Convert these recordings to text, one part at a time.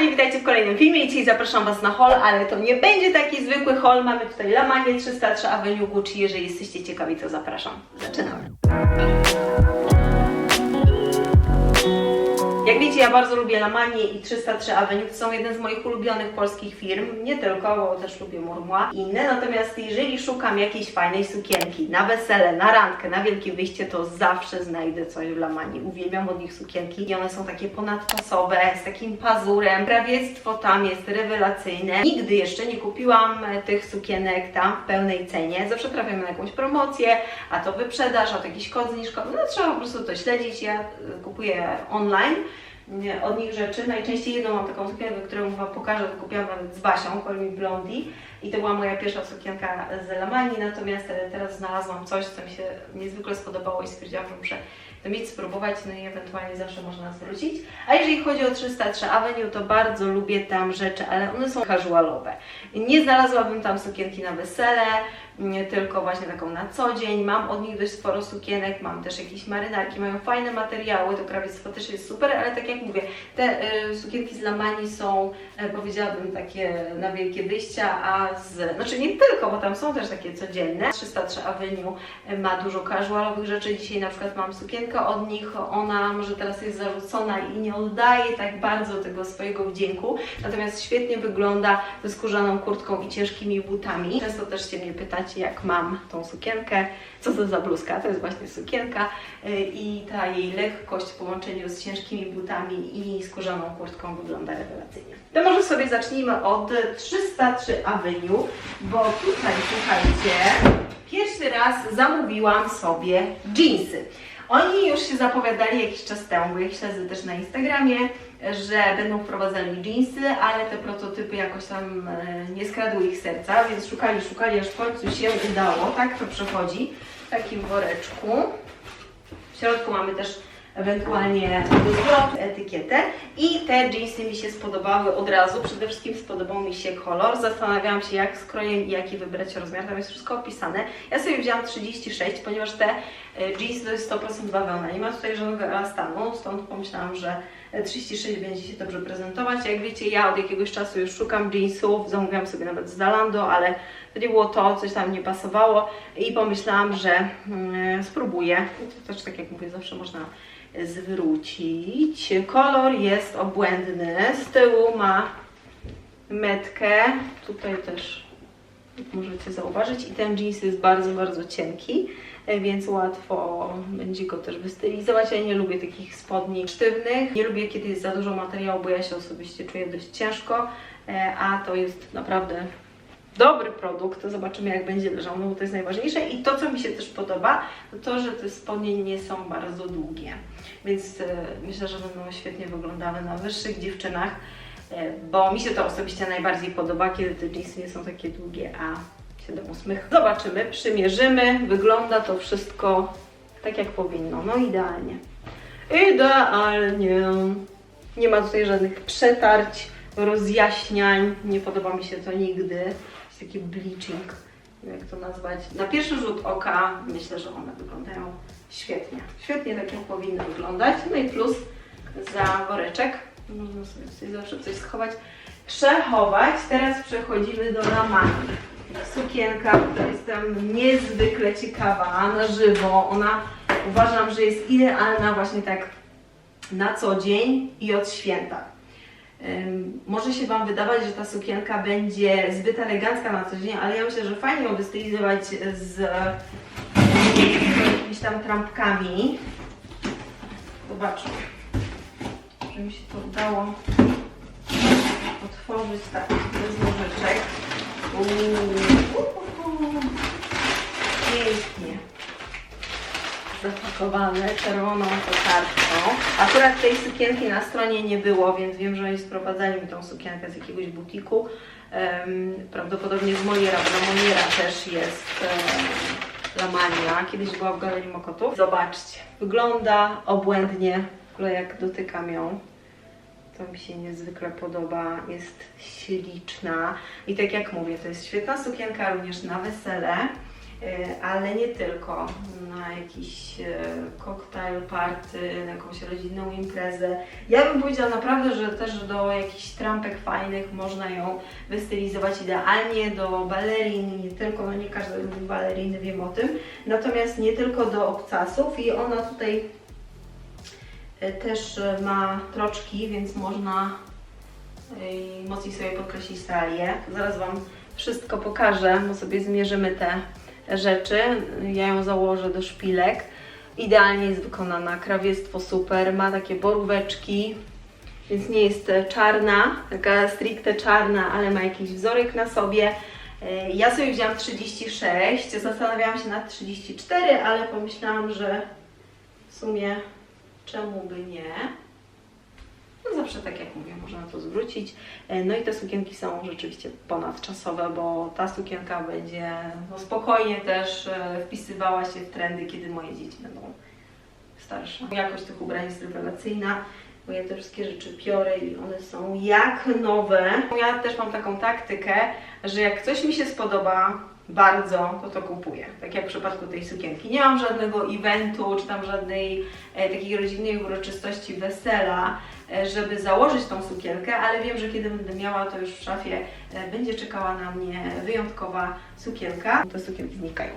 kochani, witajcie w kolejnym filmie i dzisiaj zapraszam Was na haul, ale to nie będzie taki zwykły haul. Mamy tutaj Lamanie 303 Avenue Gucci. Jeżeli jesteście ciekawi, to zapraszam. Zaczynamy. Jak wiecie, ja bardzo lubię Lamanie i 303 Avenue. To są jeden z moich ulubionych polskich firm. Nie tylko, bo też lubię Murmła. Inne. Natomiast jeżeli szukam jakiejś fajnej sukienki na wesele, na randkę, na wielkie wyjście, to zawsze znajdę coś w Lamanie. Uwielbiam od nich sukienki i one są takie ponadczasowe, z takim pazurem. Krawiectwo tam jest rewelacyjne. Nigdy jeszcze nie kupiłam e, tych sukienek tam w pełnej cenie. Zawsze trafiamy na jakąś promocję, a to wyprzedaż, a to jakiś kod zniżkowy. No trzeba po prostu to śledzić. Ja e, kupuję online od nich rzeczy. Najczęściej jedną mam taką sukienkę, którą Wam pokażę, kupiłam nawet z Basią, Call Me Blondie i to była moja pierwsza sukienka z Lamani, natomiast e, teraz znalazłam coś, co mi się niezwykle spodobało i stwierdziłam, że mieć, spróbować, no i ewentualnie zawsze można zwrócić. A jeżeli chodzi o 303 Avenue, to bardzo lubię tam rzeczy, ale one są casualowe. Nie znalazłabym tam sukienki na wesele, nie tylko właśnie taką na co dzień. Mam od nich dość sporo sukienek, mam też jakieś marynarki, mają fajne materiały, to krawiectwo też jest super, ale tak jak mówię, te y, sukienki z Lamani są, e, powiedziałabym, takie na wielkie wyjścia, a z, znaczy nie tylko, bo tam są też takie codzienne. 303 Avenue e, ma dużo casualowych rzeczy. Dzisiaj na przykład mam sukienkę od nich, ona może teraz jest zarzucona i nie oddaje tak bardzo tego swojego wdzięku, natomiast świetnie wygląda ze skórzaną kurtką i ciężkimi butami. Często też się mnie pytacie, jak mam tą sukienkę, co to za bluzka, to jest właśnie sukienka y, i ta jej lekkość w połączeniu z ciężkimi butami i skórzaną kurtką wygląda rewelacyjnie. To może sobie zacznijmy od 303 Avenue, bo tutaj, słuchajcie, pierwszy raz zamówiłam sobie jeansy. Oni już się zapowiadali jakiś czas temu, bo ich śledzę też na Instagramie, że będą wprowadzali jeansy, ale te prototypy jakoś tam e, nie skradły ich serca, więc szukali, szukali, aż w końcu się udało. Tak to przechodzi w takim woreczku. W środku mamy też ewentualnie zwrot, etykietę i te jeansy mi się spodobały od razu. Przede wszystkim spodobał mi się kolor. Zastanawiałam się jak skroję i jaki wybrać rozmiar. Tam jest wszystko opisane. Ja sobie wzięłam 36, ponieważ te e, jeansy to jest 100% bawełna. Nie ma tutaj żadnego elastanu, stąd pomyślałam, że 36 będzie się dobrze prezentować. Jak wiecie, ja od jakiegoś czasu już szukam jeansów, zamówiłam sobie nawet z Zalando, ale to nie było to, coś tam nie pasowało i pomyślałam, że mm, spróbuję. To też tak jak mówię, zawsze można zwrócić. Kolor jest obłędny, z tyłu ma metkę, tutaj też możecie zauważyć i ten jeans jest bardzo, bardzo cienki, więc łatwo będzie go też wystylizować. Ja nie lubię takich spodni sztywnych, nie lubię kiedy jest za dużo materiału, bo ja się osobiście czuję dość ciężko, e, a to jest naprawdę dobry produkt, to zobaczymy jak będzie leżał, no bo to jest najważniejsze. I to co mi się też podoba, to to, że te spodnie nie są bardzo długie, więc e, myślę, że będą świetnie wyglądały na wyższych dziewczynach, e, bo mi się to osobiście najbardziej podoba, kiedy te jeansy nie są takie długie, a 7-8. Zobaczymy, przymierzymy, wygląda to wszystko tak jak powinno, no idealnie. Idealnie. Nie ma tutaj żadnych przetarć, rozjaśniań, nie podoba mi się to nigdy. Jest taki bleaching, jak to nazwać. Na pierwszy rzut oka myślę, że one wyglądają świetnie. Świetnie tak jak powinny wyglądać. No i plus za woreczek. Można sobie zawsze coś schować. Przechować. Teraz przechodzimy do ramani. Sukienka, która jestem niezwykle ciekawa na żywo. Ona uważam, że jest idealna właśnie tak na co dzień i od święta. Może się Wam wydawać, że ta sukienka będzie zbyt elegancka na co dzień, ale ja myślę, że fajnie ją wystylizować z e, jakimiś tam trampkami. Zobaczmy, że mi się to udało otworzyć tak bez nożyczek. Pięknie zapakowane czerwoną kokardką. Akurat tej sukienki na stronie nie było, więc wiem, że oni sprowadzali mi tą sukienkę z jakiegoś butiku. Prawdopodobnie z Moliera, bo Moliera też jest Lamania. Kiedyś była w Galerii Mokotów. Zobaczcie, wygląda obłędnie. W ogóle jak dotykam ją, mi się niezwykle podoba, jest śliczna i tak jak mówię, to jest świetna sukienka również na wesele. E, ale nie tylko. Na jakiś e, koktajl, party, na jakąś rodzinną imprezę. Ja bym powiedziała naprawdę, że też do jakichś trampek fajnych można ją wystylizować idealnie, do balerin, nie tylko, no nie każdy lubi baleriny, wiem o tym, natomiast nie tylko do obcasów i ona tutaj też e, ma troczki, więc można e, mocniej sobie podkreślić talię. Zaraz Wam wszystko pokażę, bo sobie zmierzymy te rzeczy. Ja ją założę do szpilek. Idealnie jest wykonana, krawiectwo super, ma takie boróweczki, więc nie jest e, czarna, taka stricte czarna, ale ma jakiś wzorek na sobie. E, Ja sobie wzięłam 36, zastanawiałam się nad 34, ale pomyślałam, że w sumie czemu by nie. No zawsze tak jak mówię, można to zwrócić. E, No i te sukienki są rzeczywiście ponadczasowe, bo ta sukienka będzie no, spokojnie też e, wpisywała się w trendy, kiedy moje dzieci będą starsze. Jakość tych ubrań jest rewelacyjna, bo ja te wszystkie rzeczy biorę i one są jak nowe. Ja też mam taką taktykę, że jak coś mi się spodoba bardzo, to to kupuję. Tak jak w przypadku tej sukienki. Nie mam żadnego eventu, czy tam żadnej e, takiej rodzinnej uroczystości, wesela, e, żeby założyć tą sukienkę, ale wiem, że kiedy będę miała to już w szafie, e, będzie czekała na mnie wyjątkowa sukienka. Te sukienki znikają.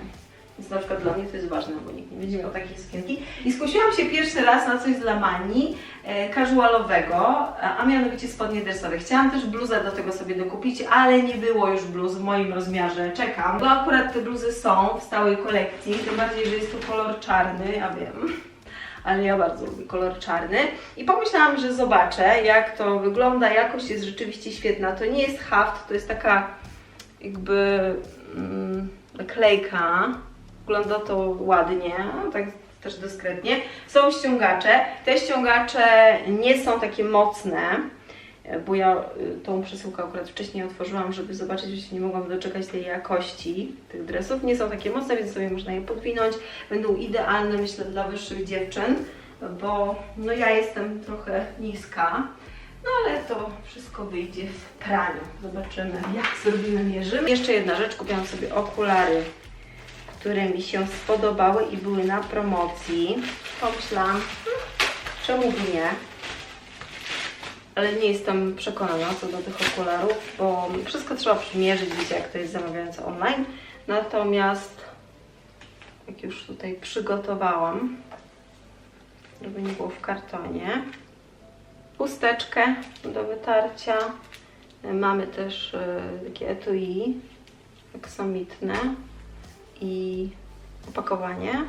Więc na przykład dla mnie to jest ważne, bo nikt nie będzie miał takiej sukienki. I skusiłam się pierwszy raz na coś z Lamani e, casualowego, a, a mianowicie spodnie dresowe. Chciałam też bluzę do tego sobie dokupić, ale nie było już bluz w moim rozmiarze. Czekam, bo akurat te bluzy są w stałej kolekcji, tym bardziej, że jest to kolor czarny, ja wiem. Ale ja bardzo lubię kolor czarny i pomyślałam, że zobaczę jak to wygląda. Jakość jest rzeczywiście świetna. To nie jest haft, to jest taka jakby mm, naklejka. Wygląda to ładnie, tak też dyskretnie. Są ściągacze. Te ściągacze nie są takie mocne, bo ja y, tą przesyłkę akurat wcześniej otworzyłam, żeby zobaczyć, że się nie mogłam doczekać tej jakości tych dresów. Nie są takie mocne, więc sobie można je podwinąć. Będą idealne, myślę, dla wyższych dziewczyn, bo no ja jestem trochę niska. No ale to wszystko wyjdzie w praniu. Zobaczymy, jak zrobimy, mierzymy. Jeszcze jedna rzecz, kupiłam sobie okulary które mi się spodobały i były na promocji. Pomyślałam, hmm, czemu by nie? Ale nie jestem przekonana co do tych okularów, bo wszystko trzeba przymierzyć, wiecie jak to jest zamawiając online. Natomiast jak już tutaj przygotowałam, żeby nie było w kartonie, chusteczkę do wytarcia. Mamy też e, takie etui aksamitne i opakowanie.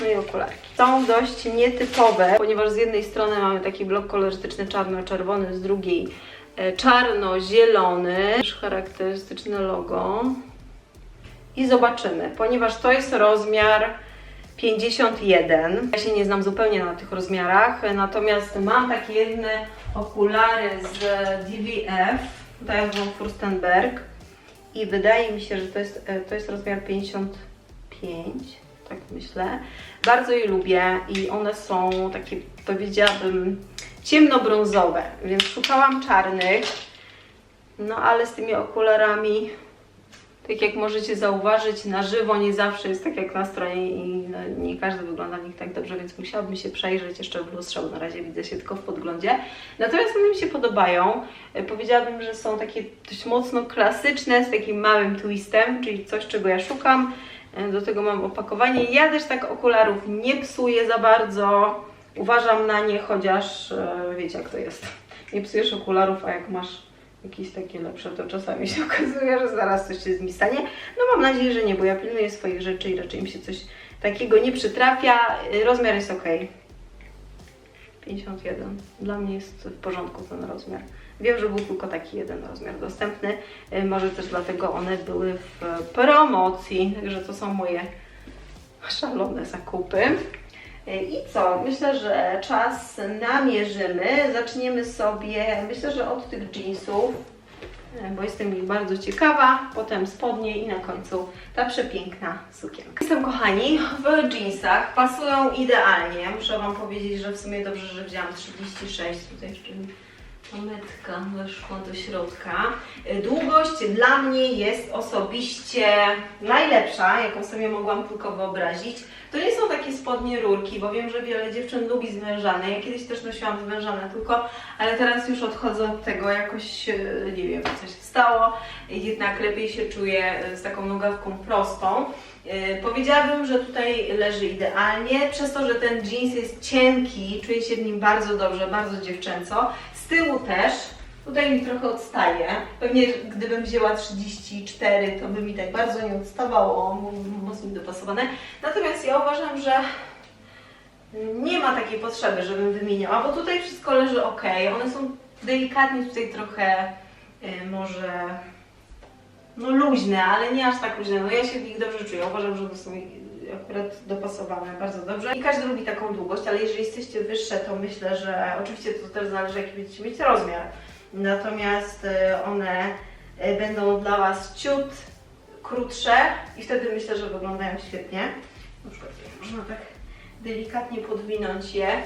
No i okularki. Są dość nietypowe, ponieważ z jednej strony mamy taki blok kolorystyczny czarno-czerwony, z drugiej e, czarno-zielony, też charakterystyczne logo. I zobaczymy, ponieważ to jest rozmiar 51. Ja się nie znam zupełnie na tych rozmiarach, natomiast mam takie jedne okulary z DVF, tutaj von Furstenberg i wydaje mi się, że to jest, e, to jest rozmiar 55, tak myślę. Bardzo je lubię i one są takie, powiedziałabym, ciemnobrązowe, więc szukałam czarnych, no ale z tymi okularami, tak jak możecie zauważyć, na żywo nie zawsze jest tak jak na stronie i no, nie każdy wygląda w nich tak dobrze, więc musiałabym się przejrzeć jeszcze w lustrze, bo na razie widzę się tylko w podglądzie. Natomiast one mi się podobają. E, Powiedziałabym, że są takie dość mocno klasyczne, z takim małym twistem, czyli coś, czego ja szukam. E, Do tego mam opakowanie. Ja też tak okularów nie psuję za bardzo. Uważam na nie, chociaż e, wiecie jak to jest. Nie psujesz okularów, a jak masz jakieś takie lepsze, to czasami się okazuje, że zaraz coś się z mi stanie. No mam nadzieję, że nie, bo ja pilnuję swoich rzeczy i raczej mi się coś takiego nie przytrafia. Y, Rozmiar jest ok. 51. Dla mnie jest w porządku ten rozmiar. Wiem, że był tylko taki jeden rozmiar dostępny. Y, Może też dlatego one były w promocji. Także to są moje szalone zakupy. Y, I co? Myślę, że czas namierzymy. Zaczniemy sobie, myślę, że od tych jeansów, y, bo jestem ich bardzo ciekawa. Potem spodnie i na końcu ta przepiękna sukienka. Jestem, kochani, w jeansach. Pasują idealnie. Muszę Wam powiedzieć, że w sumie dobrze, że wzięłam 36. Tutaj jeszcze Metka weszła do środka. Y, Długość dla mnie jest osobiście najlepsza, jaką sobie mogłam tylko wyobrazić. To nie są takie spodnie rurki, bo wiem, że wiele dziewczyn lubi zwężane. Ja kiedyś też nosiłam zwężane tylko, ale teraz już odchodzę od tego, jakoś y, nie wiem, co się stało. Jednak lepiej się czuję y, z taką nogawką prostą. Powiedziałabym, że tutaj leży idealnie, przez to, że ten jeans jest cienki, czuję się w nim bardzo dobrze, bardzo dziewczęco. Tyłu też, tutaj mi trochę odstaje. Pewnie gdybym wzięła 34, to by mi tak bardzo nie odstawało, mocno dopasowane. Natomiast ja uważam, że nie ma takiej potrzeby, żebym wymieniała, bo tutaj wszystko leży ok. One są delikatnie tutaj trochę y, może no luźne, ale nie aż tak luźne. No ja się w nich dobrze czuję. Uważam, że one są akurat dopasowane bardzo dobrze. I każdy lubi taką długość, ale jeżeli jesteście wyższe, to myślę, że oczywiście to też zależy jaki będziecie mieć rozmiar. Natomiast y, one y, będą dla Was ciut krótsze i wtedy myślę, że wyglądają świetnie. Na przykład można tak delikatnie podwinąć je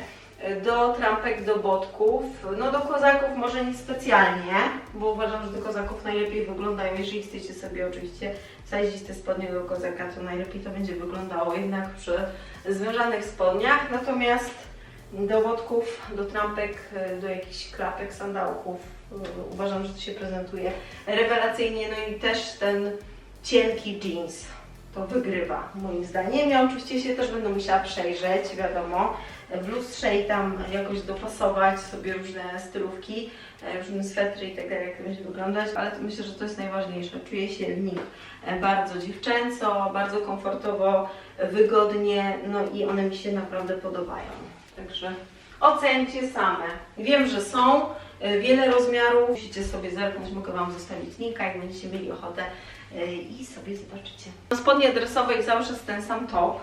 do trampek, do botków, no do kozaków może nie specjalnie, bo uważam, że do kozaków najlepiej wyglądają, jeżeli chcecie sobie oczywiście wsadzić te spodnie do kozaka, to najlepiej to będzie wyglądało jednak przy zwężanych spodniach, natomiast do botków, do trampek, do jakichś klapek, sandałków y, uważam, że to się prezentuje rewelacyjnie, no i też ten cienki jeans to wygrywa moim zdaniem. Ja oczywiście się też będę musiała przejrzeć, wiadomo, w lustrze i tam jakoś dopasować sobie różne stylówki, e, różne swetry i tak dalej, jak to będzie wyglądać, ale myślę, że to jest najważniejsze. Czuję się w nich e, bardzo dziewczęco, bardzo komfortowo, wygodnie, no i one mi się naprawdę podobają. Także ocencie same. Wiem, że są wiele rozmiarów, musicie sobie zerknąć, mogę Wam zostawić linka, jak będziecie mieli ochotę e, i sobie zobaczycie. Spodnie dresowe i czas ten sam top.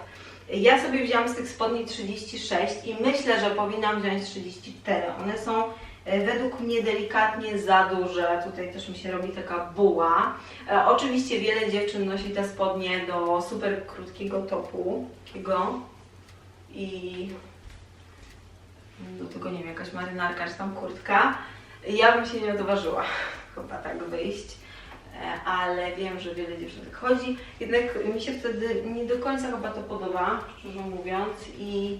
Ja sobie wzięłam z tych spodni 36 i myślę, że powinnam wziąć 34. One są e, według mnie delikatnie za duże. Tutaj też mi się robi taka buła. E, oczywiście wiele dziewczyn nosi te spodnie do super krótkiego topu. Takiego. I do tego nie wiem, jakaś marynarka czy tam kurtka. Ja bym się nie odważyła chyba tak wyjść, E, ale wiem, że wiele dziewczyn tak chodzi. Jednak mi się wtedy nie do końca chyba to podoba, szczerze mówiąc, i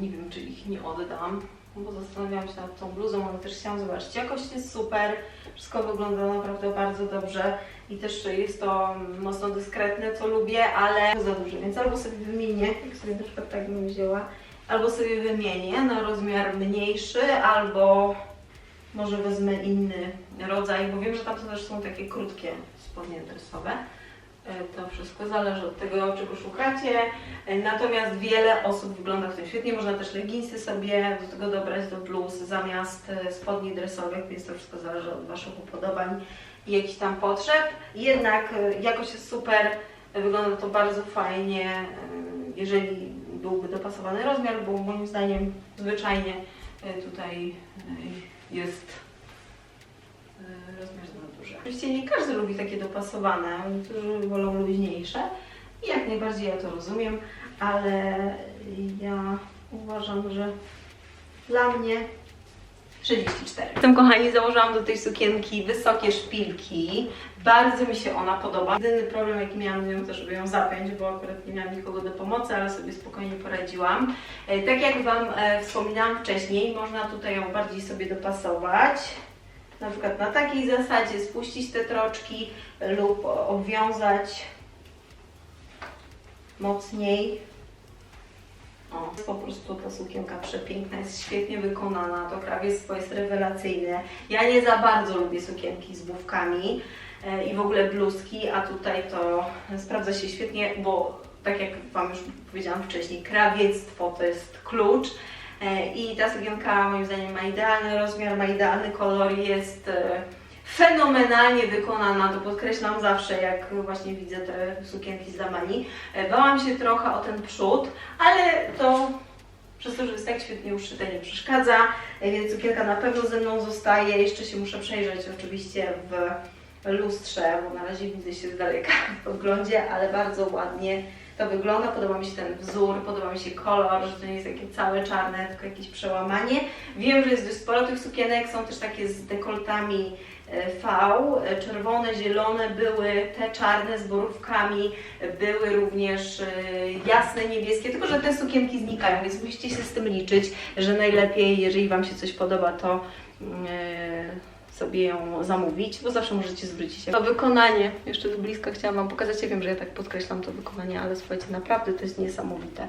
nie wiem, czy ich nie oddam, bo zastanawiałam się nad tą bluzą, ale też chciałam zobaczyć. Jakość jest super, wszystko wygląda naprawdę bardzo dobrze i też jest to mocno dyskretne, co lubię, ale za duże, więc albo sobie wymienię, jak sobie na przykład tak bym wzięła, albo sobie wymienię na rozmiar mniejszy, albo może wezmę inny rodzaj, bo wiem, że tam też są takie krótkie spodnie dresowe. E, To wszystko zależy od tego, czego szukacie. E, Natomiast wiele osób wygląda w tym świetnie. Można też leginsy sobie do tego dobrać do bluz zamiast e, spodni dresowych, więc to wszystko zależy od Waszych upodobań i jakichś tam potrzeb. Jednak jakość jest super, wygląda to bardzo fajnie, jeżeli byłby dopasowany rozmiar, bo moim zdaniem zwyczajnie e, tutaj e, jest e, rozmiar za duży. Oczywiście nie każdy lubi takie dopasowane, niektórzy wolą luźniejsze i jak najbardziej ja to rozumiem, ale ja uważam, że dla mnie 34. Zatem kochani, założyłam do tej sukienki wysokie szpilki. Bardzo mi się ona podoba. Jedyny problem jaki miałam z nią to, żeby ją zapiąć, bo akurat nie miałam nikogo do pomocy, ale sobie spokojnie poradziłam. E, Tak jak Wam e, wspominałam wcześniej, można tutaj ją bardziej sobie dopasować. Na przykład na takiej zasadzie spuścić te troczki lub obwiązać mocniej. O, po prostu ta sukienka przepiękna, jest świetnie wykonana, to krawiectwo jest rewelacyjne. Ja nie za bardzo lubię sukienki z główkami i w ogóle bluzki, a tutaj to sprawdza się świetnie, bo tak jak Wam już powiedziałam wcześniej, krawiectwo to jest klucz. E, I ta sukienka moim zdaniem ma idealny rozmiar, ma idealny kolor, jest e, fenomenalnie wykonana, to podkreślam zawsze, jak właśnie widzę te sukienki z Damani. E, Bałam się trochę o ten przód, ale to przez to, że jest tak świetnie uszyte nie przeszkadza, e, więc sukienka na pewno ze mną zostaje. Jeszcze się muszę przejrzeć oczywiście w lustrze, bo na razie widzę się z daleka w podglądzie, ale bardzo ładnie to wygląda. Podoba mi się ten wzór, podoba mi się kolor, że to nie jest takie całe czarne, tylko jakieś przełamanie. Wiem, że jest dość sporo tych sukienek, są też takie z dekoltami e, V, e, czerwone, zielone, były te czarne z borówkami, e, były również jasne, niebieskie, tylko że te sukienki znikają, więc musicie się z tym liczyć, że najlepiej, jeżeli Wam się coś podoba, to e, sobie ją zamówić, bo zawsze możecie zwrócić się. To wykonanie, jeszcze z bliska chciałam Wam pokazać, ja wiem, że ja tak podkreślam to wykonanie, ale słuchajcie, naprawdę to jest niesamowite.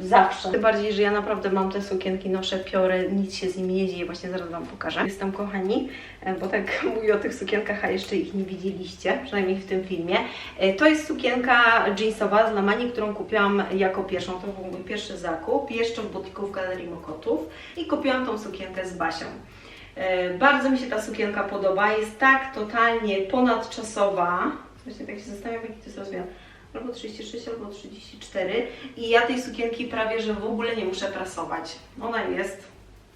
Zawsze. Tym bardziej, że ja naprawdę mam te sukienki, noszę piorę, nic się z nimi nie dzieje, właśnie zaraz Wam pokażę. Jestem kochani, e, bo tak mówię o tych sukienkach, a jeszcze ich nie widzieliście, przynajmniej w tym filmie. E, To jest sukienka jeansowa z Lamani, którą kupiłam jako pierwszą, to był mój pierwszy zakup, jeszcze w butiku w Galerii Mokotów i kupiłam tą sukienkę z Basią. E, Bardzo mi się ta sukienka podoba, jest tak totalnie ponadczasowa. Właśnie tak się zastanawiam, jaki to jest rozmiar. Albo 36, albo 34. I ja tej sukienki prawie, że w ogóle nie muszę prasować. Ona jest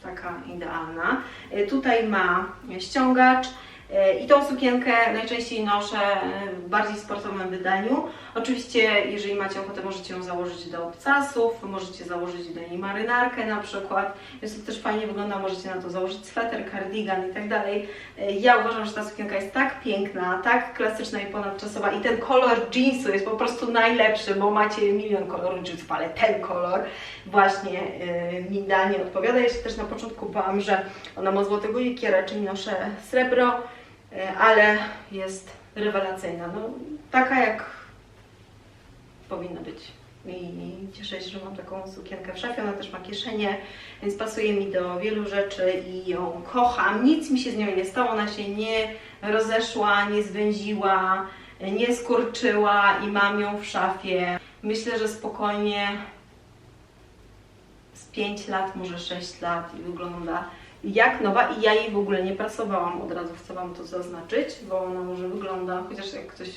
taka idealna. E, Tutaj ma ściągacz. E, I tą sukienkę najczęściej noszę e, w bardziej sportowym wydaniu. Oczywiście, jeżeli macie ochotę, możecie ją założyć do obcasów, możecie założyć do niej marynarkę na przykład, więc to też fajnie wygląda, możecie na to założyć sweter, kardigan i tak dalej. E, Ja uważam, że ta sukienka jest tak piękna, tak klasyczna i ponadczasowa i ten kolor jeansu jest po prostu najlepszy, bo macie milion kolorów jeansów, ale ten kolor właśnie mi idealnie odpowiada. Ja się też na początku bałam, że ona ma złotego jekiera, czyli noszę srebro, ale jest rewelacyjna. No, taka jak powinna być. I cieszę się, że mam taką sukienkę w szafie. Ona też ma kieszenie, więc pasuje mi do wielu rzeczy i ją kocham. Nic mi się z nią nie stało. Ona się nie rozeszła, nie zwęziła, nie skurczyła i mam ją w szafie. Myślę, że spokojnie z 5 lat, może 6 lat i wygląda jak nowa i ja jej w ogóle nie prasowałam od razu, chcę Wam to zaznaczyć, bo ona może wygląda, chociaż jak ktoś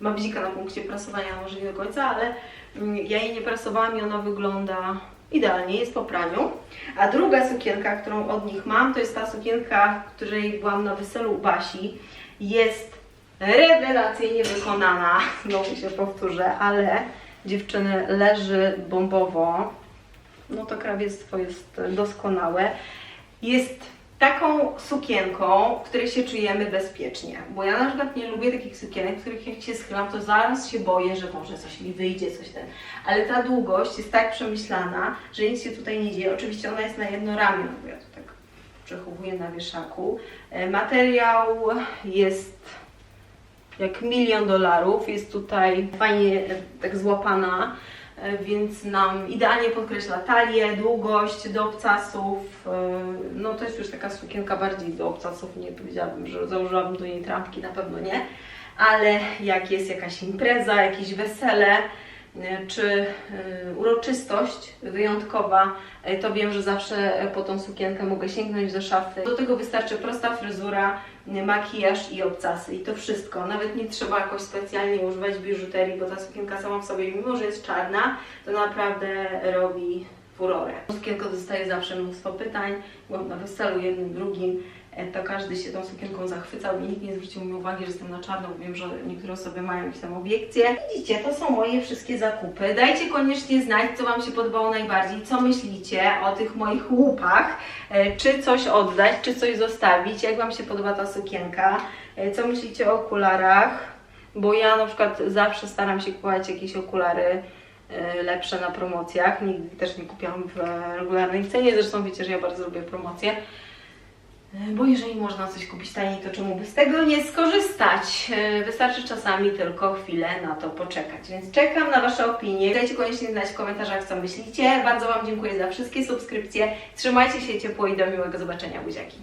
ma bzika na punkcie prasowania, może nie do końca, ale mm, ja jej nie prasowałam i ona wygląda idealnie, jest po praniu. A druga sukienka, którą od nich mam, to jest ta sukienka, w której byłam na weselu Basi. Jest rewelacyjnie wykonana, znowu się powtórzę, ale dziewczyny leży bombowo. No to krawiectwo jest doskonałe. Jest taką sukienką, w której się czujemy bezpiecznie. Bo ja na przykład nie lubię takich sukienek, w których jak się schylam, to zaraz się boję, że może coś mi wyjdzie, coś ten. Ale ta długość jest tak przemyślana, że nic się tutaj nie dzieje. Oczywiście ona jest na jedno ramię, bo ja to tak przechowuję na wieszaku. E, Materiał jest jak milion dolarów, jest tutaj fajnie e, tak złapana, więc nam idealnie podkreśla talię, długość do obcasów. e, No to jest już taka sukienka bardziej do obcasów, nie powiedziałabym, że założyłabym do niej trampki, na pewno nie. Ale jak jest jakaś impreza, jakieś wesele, e, czy e, uroczystość wyjątkowa, e, to wiem, że zawsze e, po tą sukienkę mogę sięgnąć do szafy. Do tego wystarczy prosta fryzura, e, makijaż i obcasy i to wszystko. Nawet nie trzeba jakoś specjalnie używać biżuterii, bo ta sukienka sama w sobie, mimo że jest czarna, to naprawdę robi furorę. Sukienko dostaje zawsze mnóstwo pytań, bo na weselu jednym, drugim, e, to każdy się tą sukienką zachwycał i nikt nie zwrócił mi uwagi, że jestem na czarno, bo wiem, że niektóre osoby mają jakieś tam obiekcje. Widzicie, to są moje wszystkie zakupy. Dajcie koniecznie znać, co Wam się podobało najbardziej, co myślicie o tych moich łupach, e, czy coś oddać, czy coś zostawić, jak Wam się podoba ta sukienka, e, co myślicie o okularach, bo ja na przykład zawsze staram się kupować jakieś okulary e, lepsze na promocjach. Nigdy też nie kupiłam w e, regularnej cenie, zresztą wiecie, że ja bardzo lubię promocje. Bo jeżeli można coś kupić taniej, to czemu by z tego nie skorzystać? E, Wystarczy czasami tylko chwilę na to poczekać. Więc czekam na Wasze opinie. Dajcie koniecznie znać w komentarzach, co myślicie. Bardzo Wam dziękuję za wszystkie subskrypcje. Trzymajcie się ciepło i do miłego zobaczenia, buziaki.